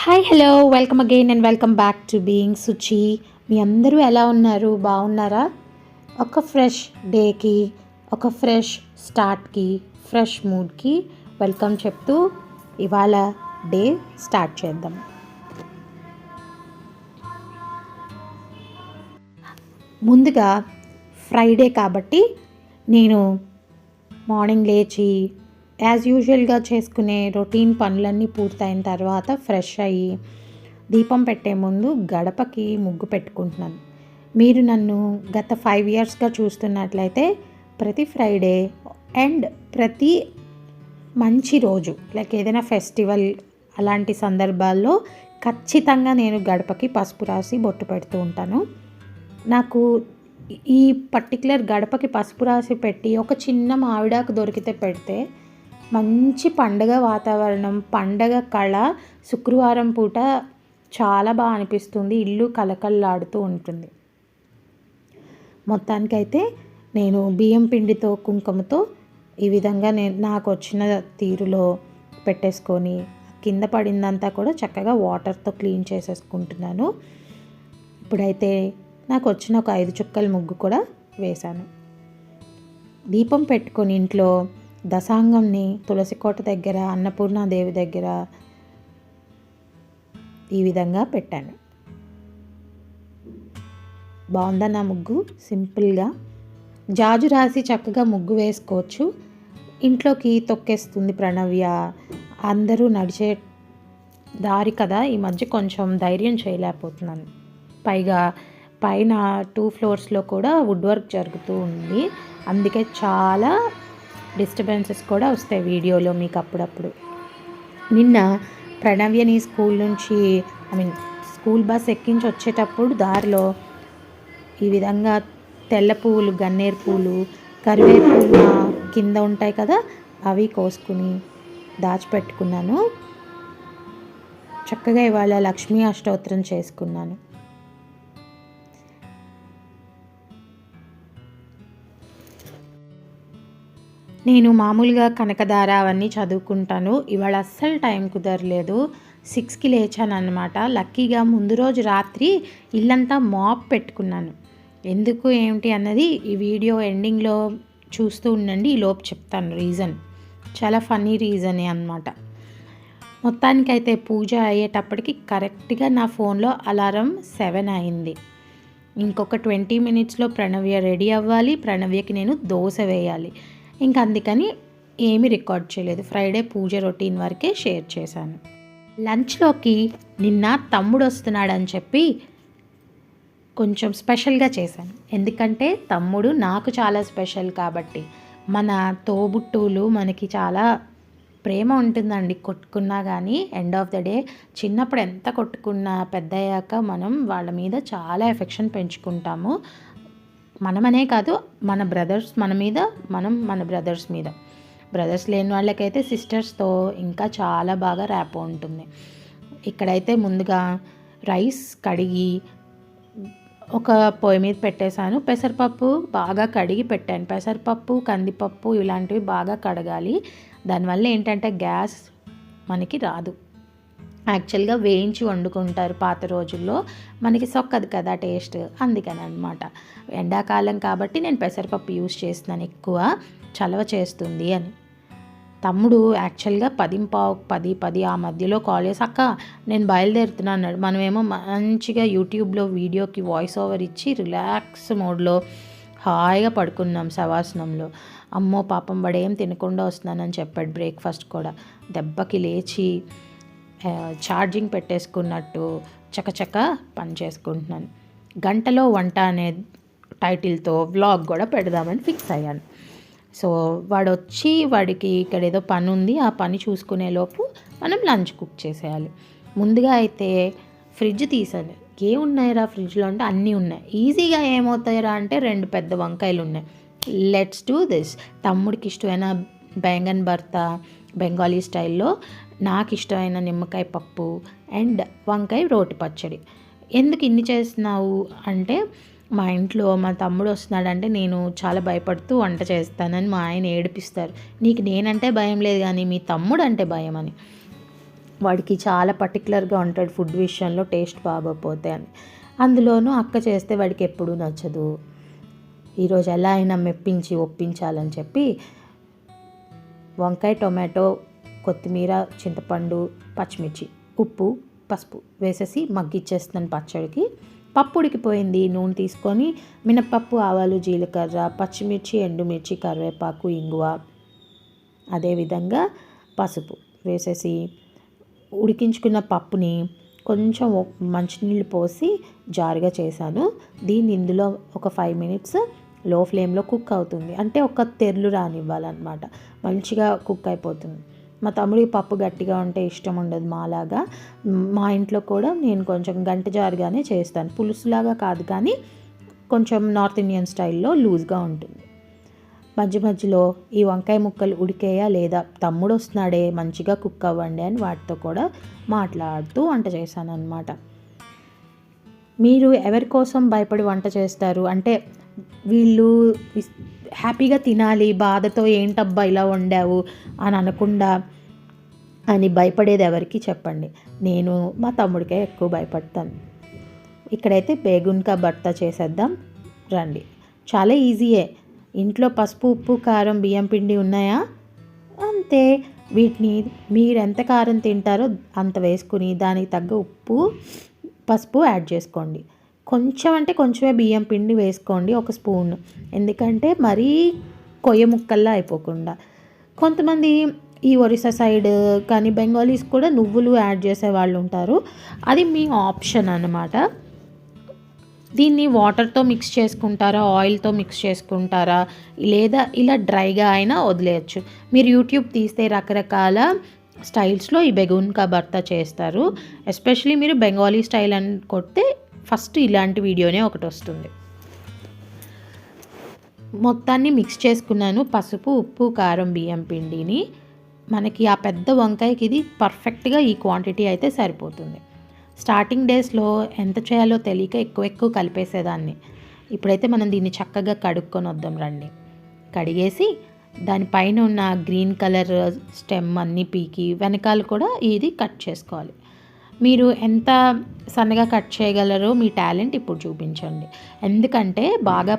Hi hello welcome again and welcome back to being Suchi మీ అందరూ ఎలా ఉన్నారు? బాగున్నారా? ఒక ఫ్రెష్ డేకి ఒక ఫ్రెష్ స్టార్ట్కి ఫ్రెష్ మూడ్కి వెల్కమ్ చెప్తూ ఇవాళ డే స్టార్ట్ చేద్దాం. ముందుగా ఫ్రైడే కాబట్టి నేను మార్నింగ్ లేచి యాజ్ యూజువల్గా చేసుకునే రొటీన్ పనులన్నీ పూర్తయిన తర్వాత ఫ్రెష్ అయ్యి దీపం పెట్టే ముందు గడపకి ముగ్గు పెట్టుకుంటున్నాను. మీరు నన్ను గత ఫైవ్ ఇయర్స్గా చూస్తున్నట్లయితే ప్రతి ఫ్రైడే అండ్ ప్రతి మంచి రోజు లైక్ ఏదైనా ఫెస్టివల్ అలాంటి సందర్భాల్లో ఖచ్చితంగా నేను గడపకి పసుపు రాసి బొట్టు పెడుతూ ఉంటాను. నాకు ఈ పర్టికులర్ గడపకి పసుపు రాసి పెట్టి ఒక చిన్న మావిడాకు దొరికితే పెడితే మంచి పండగ వాతావరణం పండగ కళ శుక్రవారం పూట చాలా బాగా అనిపిస్తుంది. ఇల్లు కలకల్లాడుతూ ఉంటుంది. మొత్తానికైతే నేను బియ్యం పిండితో కుంకుమతో ఈ విధంగా నేను నాకు వచ్చిన తీరులో పెట్టేసుకొని కింద పడిందంతా కూడా చక్కగా వాటర్తో క్లీన్ చేసేసుకుంటున్నాను. ఇప్పుడైతే నాకు వచ్చిన ఒక ఐదు చుక్కల ముగ్గు కూడా వేశాను. దీపం పెట్టుకొని ఇంట్లో దశాంగంని తులసికోట దగ్గర అన్నపూర్ణాదేవి దగ్గర ఈ విధంగా పెట్టాను. బాగుందా నా ముగ్గు? సింపుల్గా. జాజు రాసి చక్కగా ముగ్గు వేసుకోవచ్చు. ఇంట్లోకి తొక్కేస్తుంది ప్రణవ్య. అందరూ నడిచే దారి కదా ఈ మధ్య కొంచెం ధైర్యం చేయలేకపోతున్నాను. పైగా పైన టూ ఫ్లోర్స్లో కూడా వుడ్ వర్క్ జరుగుతూ ఉంది. అందుకే చాలా డిస్టర్బెన్సెస్ కూడా వస్తాయి వీడియోలో మీకు అప్పుడప్పుడు. నిన్న ప్రణవ్యని స్కూల్ నుంచి ఐ మీన్ స్కూల్ బస్ ఎక్కించి వచ్చేటప్పుడు దారిలో ఈ విధంగా తెల్ల పువ్వులు గన్నేరు పూలు కరివేపులు కింద ఉంటాయి కదా అవి కోసుకుని దాచిపెట్టుకున్నాను. చక్కగా ఇవాళ లక్ష్మీ అష్టోత్తరం చేసుకున్నాను. నేను మామూలుగా కనకదార అవన్నీ చదువుకుంటాను. ఇవాళ అస్సలు టైం కుదరలేదు. సిక్స్కి లేచాను అనమాట లక్కీగా ముందు రోజు రాత్రి ఇల్లంతా మాప్ పెట్టుకున్నాను. ఎందుకు ఏమిటి అన్నది ఈ వీడియో ఎండింగ్లో చూస్తూ ఉండండి. ఈ లోపు చెప్తాను రీజన్. చాలా ఫన్నీ రీజనే అనమాట మొత్తానికైతే పూజ అయ్యేటప్పటికి కరెక్ట్గా నా ఫోన్లో అలారం సెవెన్ అయింది. ఇంకొక ట్వంటీ మినిట్స్లో ప్రణవ్య రెడీ అవ్వాలి. ప్రణవ్యకి నేను దోశ వేయాలి. ఇంకా అందుకని ఏమీ రికార్డ్ చేయలేదు. ఫ్రైడే పూజ రొటీన్ వరకే షేర్ చేశాను. లంచ్లోకి నిన్న తమ్ముడు వస్తున్నాడని చెప్పి కొంచెం స్పెషల్గా చేశాను. ఎందుకంటే తమ్ముడు నాకు చాలా స్పెషల్ కాబట్టి. మన తోబుట్టువులు మనకి చాలా ప్రేమ ఉంటుందండి. కొట్టుకున్నా కానీ ఎండ్ ఆఫ్ ద డే చిన్నప్పుడు ఎంత కొట్టుకున్నా పెద్ద అయ్యాక మనం వాళ్ళ మీద చాలా ఎఫెక్షన్ పెంచుకుంటాము. మనమనే కాదు మన బ్రదర్స్ మన మీద మనం మన బ్రదర్స్ మీద. బ్రదర్స్ లేని వాళ్ళకైతే సిస్టర్స్తో ఇంకా చాలా బాగా ర్యాపో ఉంటుంది. ఇక్కడైతే ముందుగా రైస్ కడిగి ఒక పొయ్యి మీద పెట్టేశాను. పెసరపప్పు బాగా కడిగి పెట్టాను. పెసరపప్పు కందిపప్పు ఇలాంటివి బాగా కడగాలి. దానివల్ల ఏంటంటే గ్యాస్ మనకి రాదు. యాక్చువల్గా వేయించి వండుకుంటారు పాత రోజుల్లో. మనకి సొక్కదు కదా టేస్ట్. అందుకని అనమాట ఎండాకాలం కాబట్టి నేను పెసరపప్పు యూస్ చేస్తున్నాను ఎక్కువ. చలవ చేస్తుంది అని. తమ్ముడు యాక్చువల్గా పదింపావు పది పది ఆ మధ్యలో కాల్ చేసి అక్క నేను బయలుదేరుతున్నాను అన్నాడు. మనమేమో మంచిగా యూట్యూబ్లో వీడియోకి వాయిస్ ఓవర్ ఇచ్చి రిలాక్స్ మోడ్లో హాయిగా పడుకున్నాం శవాసనంలో. అమ్మో పాపం వాడేం తినకుండా వస్తున్నానని చెప్పాడు బ్రేక్ఫాస్ట్ కూడా. దెబ్బకి లేచి ఛార్జింగ్ పెట్టేసుకున్నట్టు చకచక పని చేసుకుంటున్నాను. గంటలో వంట అనే టైటిల్తో వ్లాగ్ కూడా పెడదామని ఫిక్స్ అయ్యాను. సో వాడు వచ్చి వాడికి ఇక్కడ ఏదో పని ఉంది ఆ పని చూసుకునే లోపు మనం లంచ్ కుక్ చేసేయాలి. ముందుగా అయితే ఫ్రిడ్జ్ తీసాను ఏమున్నాయిరా ఫ్రిడ్జ్లో అంటే అన్నీ ఉన్నాయి. ఈజీగా ఏమవుతాయిరా అంటే రెండు పెద్ద వంకాయలు ఉన్నాయి. Let's do this. తమ్ముడికి ఇష్టమైన బెంగన్ భర్త బెంగాలీ స్టైల్లో నాకు ఇష్టమైన నిమ్మకాయ పప్పు అండ్ వంకాయ రోటి పచ్చడి. ఎందుకు ఇన్ని చేస్తున్నావు? అంటే మా ఇంట్లో మా తమ్ముడు వస్తున్నాడంటే నేను చాలా భయపడుతూ వంట చేస్తానని మా ఆయన ఏడిపిస్తారు. నీకు నేనంటే భయం లేదు కానీ మీ తమ్ముడు అంటే భయం అని. వాడికి చాలా పర్టికులర్గా ఉంటాడు ఫుడ్ విషయంలో టేస్ట్ బాగోపోతే అని. అందులోనూ అక్క చేస్తే వాడికి ఎప్పుడూ నచ్చదు. ఈరోజు ఎలా అయినా మెప్పించి ఒప్పించాలని చెప్పి వంకాయ టొమాటో కొత్తిమీర చింతపండు పచ్చిమిర్చి ఉప్పు పసుపు వేసేసి మగ్గిచ్చేస్తున్నాను పచ్చడికి. పప్పు ఉడికిపోయింది నూనె తీసుకొని మినప్పప్పు ఆవాలు జీలకర్ర పచ్చిమిర్చి ఎండుమిర్చి కరివేపాకు ఇంగువ అదేవిధంగా పసుపు వేసేసి ఉడికించుకున్న పప్పుని కొంచెం మంచినీళ్ళు పోసి జారుగా చేశాను. దీన్ని ఇందులో ఒక ఫైవ్ మినిట్స్లో ఫ్లేమ్లో కుక్ అవుతుంది. అంటే ఒక తెర్లు రానివ్వాలన్నమాట. మంచిగా కుక్ అయిపోతుంది. మా తమ్ముడికి పప్పు గట్టిగా ఉంటే ఇష్టం ఉండదు మాలాగా. మా ఇంట్లో కూడా నేను కొంచెం గంట జారుగానే చేస్తాను. పులుసులాగా కాదు కానీ కొంచెం నార్త్ ఇండియన్ స్టైల్లో లూజ్గా ఉంటుంది. మధ్య మధ్యలో ఈ వంకాయ ముక్కలు ఉడికేయా లేదా తమ్ముడు వస్తున్నాడే మంచిగా కుక్ అవ్వండి అని వాటితో కూడా మాట్లాడుతూ వంట చేశాను అనమాట మీరు ఎవరి కోసం భయపడి వంట చేస్తారు? అంటే వీళ్ళు హ్యాపీగా తినాలి బాధతో ఏంటబ్బా ఇలా వండావు అని అనకుండా అని భయపడేది ఎవరికి చెప్పండి. నేను మా తమ్ముడికే ఎక్కువ భయపడతాను. ఇక్కడైతే బేగున్కా భర్త చేసేద్దాం రండి. చాలా ఈజీయే. ఇంట్లో పసుపు ఉప్పు కారం బియ్యం పిండి ఉన్నాయా? అంతే. వీటిని మీరు ఎంత కారం తింటారో అంత వేసుకుని దానికి తగ్గ ఉప్పు పసుపు యాడ్ చేసుకోండి. కొంచెం అంటే కొంచెమే బియ్యం పిండి వేసుకోండి ఒక స్పూన్. ఎందుకంటే మరీ కొయ్య ముక్కల్లా అయిపోకుండా. కొంతమంది ఈ ఒరిస్సా సైడ్ కానీ బెంగాలీస్ కూడా నువ్వులు యాడ్ చేసే వాళ్ళు ఉంటారు. అది మీ ఆప్షన్ అన్నమాట. దీన్ని వాటర్తో మిక్స్ చేసుకుంటారా ఆయిల్తో మిక్స్ చేసుకుంటారా లేదా ఇలా డ్రైగా అయినా వదిలేయచ్చు. మీరు యూట్యూబ్ తీస్తే రకరకాల స్టైల్స్లో ఈ బెగూన్ కా భర్త చేస్తారు. ఎస్పెషలీ మీరు బెంగాలీ స్టైల్ అని కొడితే ఫస్ట్ ఇలాంటి వీడియోనే ఒకటి వస్తుంది. మొత్తాన్ని మిక్స్ చేసుకున్నాను. పసుపు ఉప్పు కారం బియ్యం పిండిని. మనకి ఆ పెద్ద వంకాయకి ఇది పర్ఫెక్ట్గా ఈ క్వాంటిటీ అయితే సరిపోతుంది. స్టార్టింగ్ డేస్లో ఎంత చేయాలో తెలియక ఎక్కువ ఎక్కువ కలిపేసేదాన్ని. ఇప్పుడైతే మనం దీన్ని చక్కగా కడుక్కొని వద్దాం రండి. కడిగేసి దానిపైన ఉన్న గ్రీన్ కలర్ స్టెమ్ అన్నీ పీకి వెనకాల కూడా ఇది కట్ చేసుకోవాలి. మీరు ఎంత సన్నగా కట్ చేయగలరో మీ టాలెంట్ ఇప్పుడు చూపించండి. ఎందుకంటే బాగా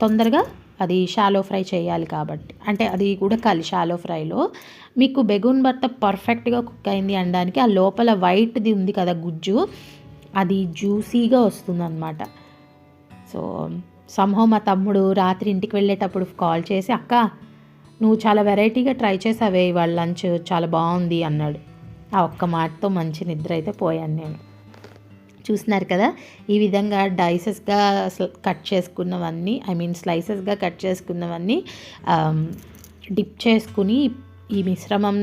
తొందరగా అది షాలో ఫ్రై చేయాలి కాబట్టి. అంటే అది కూడా కలి షాలో ఫ్రైలో. మీకు బెగున్ భర్త పర్ఫెక్ట్గా కుక్ అయింది అనడానికి ఆ లోపల వైట్ది ఉంది కదా గుజ్జు అది జ్యూసీగా వస్తుందన్నమాట. సో సంహో మా తమ్ముడు రాత్రి ఇంటికి వెళ్ళేటప్పుడు కాల్ చేసి అక్క నువ్వు చాలా వెరైటీగా ట్రై చేసావే ఇవాళ లంచ్ చాలా బాగుంది అన్నాడు. ఆ ఒక్క మాటతో మంచి నిద్ర అయితే పోయాను నేను. చూస్తున్నారు కదా ఈ విధంగా డైసెస్గా కట్ చేసుకున్నవన్నీ ఐ మీన్ స్లైసెస్గా కట్ చేసుకున్నవన్నీ డిప్ చేసుకుని ఈ మిశ్రమం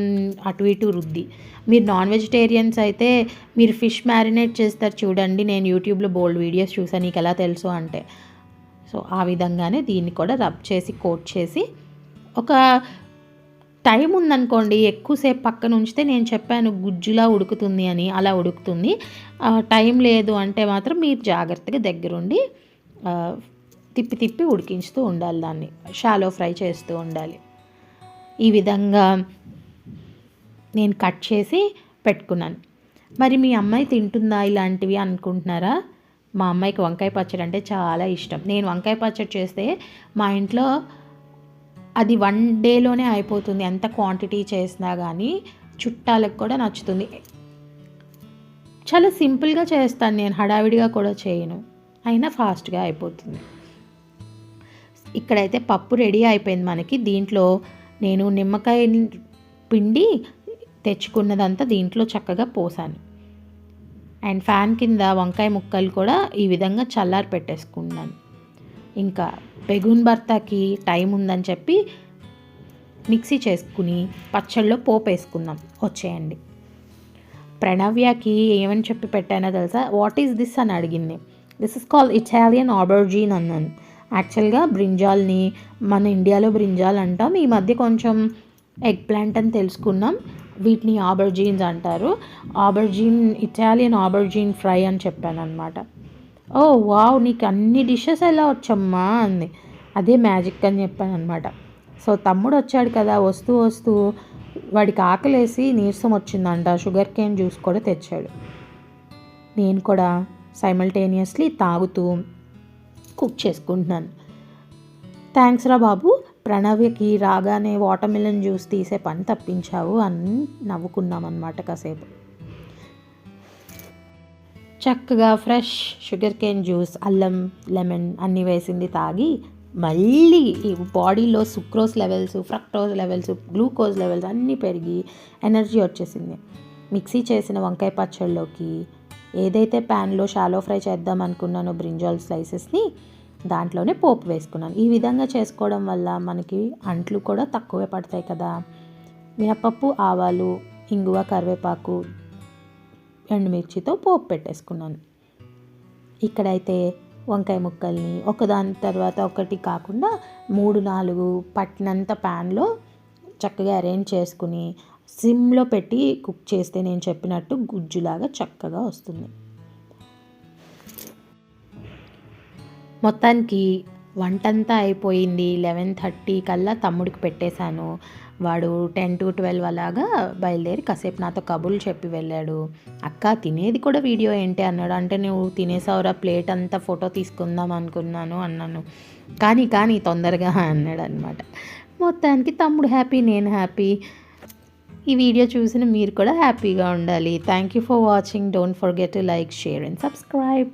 అటు ఇటు రుద్ది. మీరు నాన్ వెజిటేరియన్స్ అయితే మీరు ఫిష్ మ్యారినేట్ చేస్తారు చూడండి నేను యూట్యూబ్లో బోల్డ్ వీడియోస్ చూసాను నీకు ఎలా తెలుసు అంటే. సో ఆ విధంగానే దీన్ని కూడా రబ్ చేసి కోట్ చేసి ఒక టైం ఉందనుకోండి ఎక్కువసేపు పక్కన ఉంచితే నేను చెప్పాను గుజ్జులా ఉడుకుతుంది అని అలా ఉడుకుతుంది. టైం లేదు అంటే మాత్రం మీరు జాగ్రత్తగా దగ్గరుండి తిప్పి తిప్పి ఉడికించుతూ ఉండాలి దాన్ని. షాలో ఫ్రై చేస్తూ ఉండాలి. ఈ విధంగా నేను కట్ చేసి పెట్టుకున్నాను. మరి మీ అమ్మాయి తింటుందా ఇలాంటివి అనుకుంటున్నారా? మా అమ్మాయికి వంకాయ పచ్చడి అంటే చాలా ఇష్టం. నేను వంకాయ పచ్చడి చేస్తే మా ఇంట్లో అది వన్ డేలోనే అయిపోతుంది. ఎంత క్వాంటిటీ చేసినా కానీ చుట్టాలకు కూడా నచ్చుతుంది. చాలా సింపుల్గా చేస్తాను నేను. హడావిడిగా కూడా చేయను. అయినా ఫాస్ట్గా అయిపోతుంది. ఇక్కడైతే పప్పు రెడీ అయిపోయింది మనకి. దీంట్లో నేను నిమ్మకాయ పిండి తెచ్చుకున్నదంతా దీంట్లో చక్కగా పోసాను. అండ్ ఫ్యాన్ కింద వంకాయ ముక్కలు కూడా ఈ విధంగా చల్లారి పెట్టేసుకున్నాను. ఇంకా బెగున్ భర్తకి టైం ఉందని చెప్పి మిక్సీ చేసుకుని పచ్చళ్ళలో పోపు వేసుకుందాం. వచ్చేయండి. ప్రణవ్యకి ఏమని చెప్పి పెట్టానో తెలుసా? వాట్ ఈస్ దిస్ అని అడిగింది. This is call Italian aubergine అన్నాను. యాక్చువల్గా బ్రింజాల్ని మన ఇండియాలో బ్రింజాల్ అంటాం. ఈ మధ్య కొంచెం ఎగ్ ప్లాంట్ అని తెలుసుకున్నాం. వీటిని ఆబర్జీన్స్ అంటారు. ఆబర్జీన్ ఇటాలియన్ ఆబర్జీన్ ఫ్రై అని చెప్పాను అనమాట ఓ వావ్ నీకు అన్ని డిషెస్ ఎలా వచ్చమ్మా అంది. అదే మ్యాజిక్ అని చెప్పాను అనమాట సో తమ్ముడు వచ్చాడు కదా వస్తూ వస్తూ వాడికి ఆకలేసి నీరసం వచ్చిందంట. షుగర్ కేన్ జ్యూస్ కూడా తెచ్చాడు. నేను కూడా సైమల్టేనియస్లీ తాగుతూ కుక్ చేసుకుంటున్నాను. థ్యాంక్స్ రా బాబు. ప్రణవ్యకి రాగానే వాటర్ మిలన్ జ్యూస్ తీసే పని తప్పించావు అని నవ్వుకున్నాం అనమాట కాసేపు. చక్కగా ఫ్రెష్ షుగర్ కేన్ జ్యూస్ అల్లం లెమన్ అన్నీ వేసింది తాగి మళ్ళీ ఈ బాడీలో sucrose levels fructose levels glucose levels అన్నీ పెరిగి ఎనర్జీ వచ్చేసింది. మిక్సీ చేసిన వంకాయ పచ్చళ్ళలోకి ఏదైతే ప్యాన్లో షాలో ఫ్రై చేద్దాం అనుకున్నానో బ్రింజాల్ స్లైసెస్ని దాంట్లోనే పోపు వేసుకున్నాను. ఈ విధంగా చేసుకోవడం వల్ల మనకి అంట్లు కూడా తక్కువే పడతాయి కదా. మినపప్పు ఆవాలు ఇంగువ కరివేపాకు ఎండుమిర్చితో పోపు పెట్టేసుకున్నాను. ఇక్కడైతే వంకాయ ముక్కల్ని ఒకదాని తర్వాత ఒకటి కాకుండా మూడు నాలుగు పట్టినంత ప్యాన్లో చక్కగా అరేంజ్ చేసుకుని సిమ్లో పెట్టి కుక్ చేస్తే నేను చెప్పినట్టు గుజ్జులాగా చక్కగా వస్తుంది. మొత్తానికి వంటంతా అయిపోయింది. లెవెన్ థర్టీ కల్లా తమ్ముడికి పెట్టేశాను. వాడు టెన్ టు ట్వెల్వ్ అలాగా బయలుదేరి కాసేపు నాతో కబుర్లు చెప్పి వెళ్ళాడు. అక్క తినేది కూడా వీడియో ఏంటి? అన్నాడు. అంటే నువ్వు తినేసావురా ప్లేట్ అంతా ఫోటో తీసుకుందాం అనుకున్నాను అన్నాను. కానీ కానీ తొందరగా అన్నాడు అనమాట మొత్తానికి తమ్ముడు హ్యాపీ నేను హ్యాపీ. ఈ వీడియో చూసిన మీరు కూడా హ్యాపీగా ఉండాలి. Thank you for watching. Don't forget to like share and subscribe.